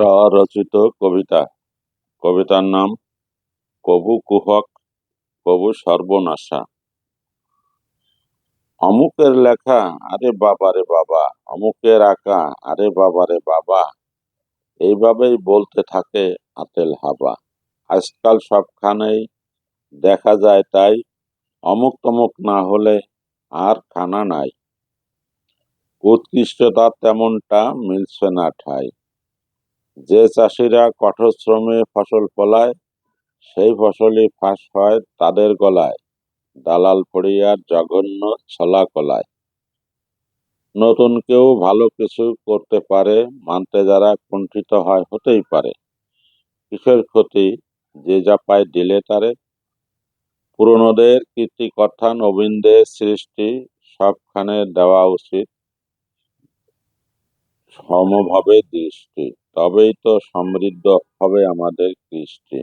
স্বরচিত কবিতা। কবিতার নাম, কবু কুহক, কবু সর্বনাশা অমুকের লেখা, আরে বাবা রে বাবা অমুকের আঁকা, আরে বাবা রে বাবা এইভাবেই বলতে থাকে আতেল হাবা। আজকাল সবখানেই দেখা যায় তাই, অমুক তমুক না হলে আর খানা নাই। উৎকৃষ্টতা তেমনটা মিলছে না ঠাই। যে চাষিরা কঠোর শ্রমে ফসল ফলায়, সেই ফসলই ফাঁস হয় তাদের গলায়। দালাল পড়িয়ার জঘন্য ছলা কলায়। নতুন কেউ ভালো কিছু করতে পারে, মানতে যারা কুণ্ঠিত হয় হতেই পারে। কিসের ক্ষতি? যে যা পায় দিলে তারে। পুরনোদের কীর্তি কথা নবীনদের সৃষ্টি, সবখানে দেওয়া উচিত। সমভাবে দৃষ্টি। তবেই তো সমৃদ্ধ হবে আমাদের কৃষ্টি।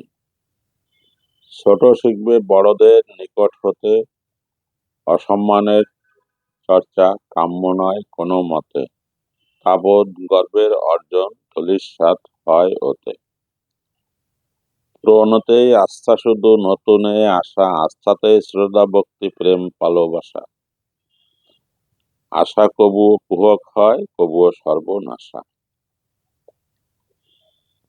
ছোট শিখবে বড়দের নিকট হতে, অসম্মানের চর্চা কাম্য নয় কোনো মতে। তাবৎ গর্বের অর্জন ধলিস্বাদ হয় ওতে। পুরনোতেই আস্থা শুধু নতুনে আশা আস্থাতেই শ্রদ্ধা, ভক্তি, প্রেম, ভালোবাসা। আশা কবুও কুহক হয়, কবুও সর্বনাশা।